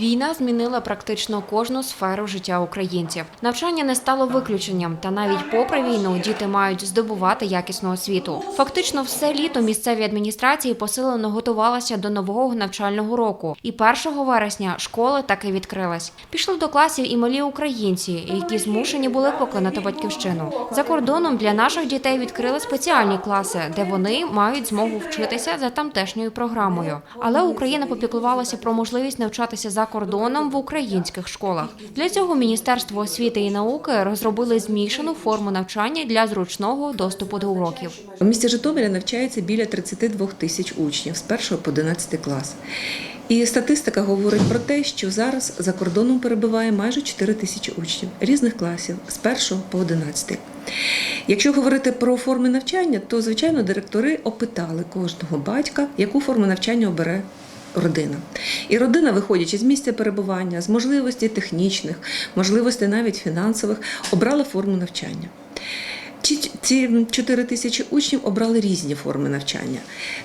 Війна змінила практично кожну сферу життя українців. Навчання не стало виключенням, та навіть попри війну діти мають здобувати якісну освіту. Фактично, все літо місцеві адміністрації посилено готувалися до нового навчального року. І 1 вересня школи таки відкрились. Пішли до класів і малі українці, які змушені були покинути батьківщину. За кордоном для наших дітей відкрили спеціальні класи, де вони мають змогу вчитися за тамтешньою програмою. Але Україна попіклувалася про можливість навчатися за кордоном в українських школах. Для цього Міністерство освіти і науки розробили змішану форму навчання для зручного доступу до уроків. У місті Житомирі навчається біля 32 тисяч учнів з 1 по 11 клас. І статистика говорить про те, що зараз за кордоном перебуває майже 4 тисячі учнів різних класів з 1 по 11. Якщо говорити про форми навчання, то звичайно директори опитали кожного батька, яку форму навчання обере родина. І родина, виходячи з місця перебування, з можливостей технічних, можливостей навіть фінансових, обрала форму навчання. Ці- Ці 4 тисячі учнів обрали різні форми навчання.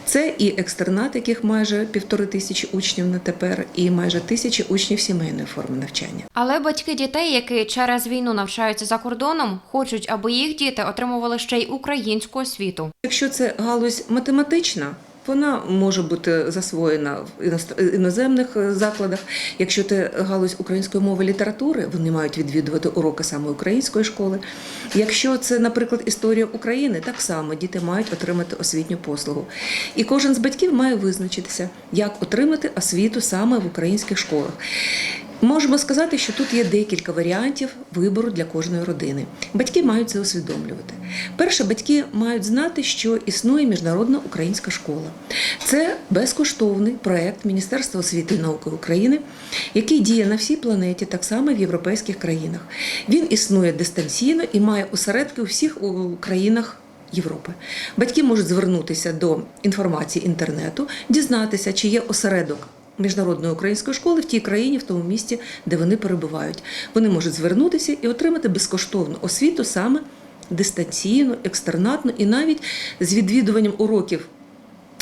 Це і екстернат, яких майже півтори тисячі учнів на тепер, і майже тисячі учнів сімейної форми навчання. Але батьки дітей, які через війну навчаються за кордоном, хочуть, аби їх діти отримували ще й українську освіту. Якщо це галузь математична, вона може бути засвоєна в іноземних е, закладах. Якщо це галузь української мови літератури, вони мають відвідувати уроки саме української школи. Якщо це, наприклад, історія України, так само діти мають отримати освітню послугу. І кожен з батьків має визначитися, як отримати освіту саме в українських школах. Можемо сказати, що тут є декілька варіантів вибору для кожної родини. Батьки мають це усвідомлювати. Перше, батьки мають знати, що існує міжнародна українська школа. Це безкоштовний проект Міністерства освіти і науки України, який діє на всій планеті, так само в європейських країнах. Він існує дистанційно і має осередки у всіх країнах. Європи батьки можуть звернутися до інформації інтернету, дізнатися, чи є осередок міжнародної української школи в тій країні, в тому місті, де вони перебувають. Вони можуть звернутися і отримати безкоштовну освіту саме дистанційно, екстернатно і навіть з відвідуванням уроків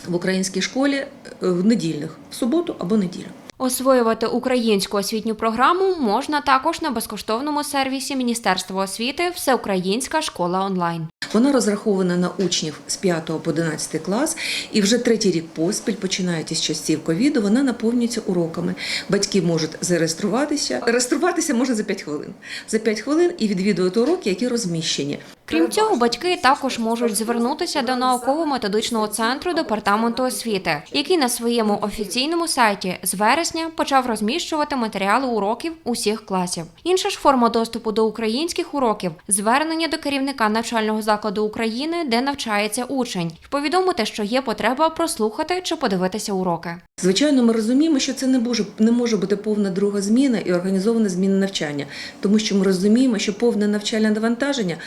в українській школі е, в недільних в суботу або неділю. Освоювати українську освітню програму можна також на безкоштовному сервісі Міністерства освіти Всеукраїнська школа онлайн. Вона розрахована на учнів з 5 по 11 клас, і вже третій рік поспіль, починаючи з часів ковіду, вона наповнюється уроками. Батьки можуть зареєструватися. Реєструватися можна за 5 хвилин. За 5 хвилин і відвідувати уроки, які розміщені. Крім цього, батьки також можуть звернутися до науково-методичного центру департаменту освіти, який на своєму офіційному сайті з вересня почав розміщувати матеріали уроків усіх класів. Інша ж форма доступу до українських уроків звернення до керівника навчального закладу України, де навчається учень, і повідомити, що є потреба прослухати чи подивитися уроки. Звичайно, ми розуміємо, що це не може, не може бути повна друга зміна і організована зміна навчання, тому що ми розуміємо, що повне навчальне навантаження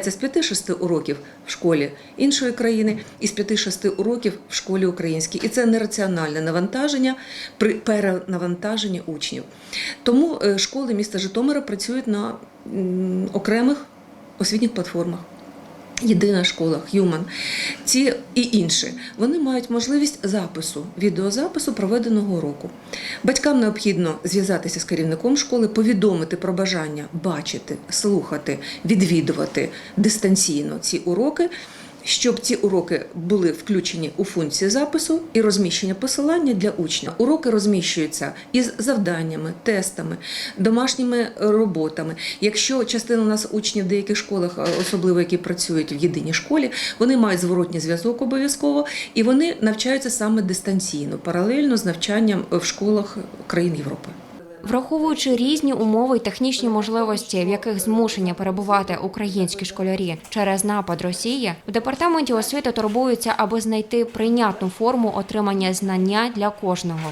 складається з 5-6 уроків в школі іншої країни і з 5-6 уроків в школі українській. І це нераціональне навантаження при перенавантаженні учнів. Тому е, школи міста Житомира працюють на окремих освітніх платформах. Єдина школа, Human, ці і інші, вони мають можливість запису, відеозапису проведеного року. Батькам необхідно зв'язатися з керівником школи, повідомити про бажання бачити, слухати, відвідувати дистанційно ці уроки, щоб ці уроки були включені у функції запису і розміщення посилання для учня. Уроки розміщуються із завданнями, тестами, домашніми роботами. Якщо частина у нас учнів в деяких школах, особливо які працюють в єдиній школі, вони мають зворотній зв'язок обов'язково і вони навчаються саме дистанційно, паралельно з навчанням в школах країн Європи. Враховуючи різні умови й технічні можливості, в яких змушені перебувати українські школярі через напад Росії, в департаменті освіти турбуються, аби знайти прийнятну форму отримання знання для кожного.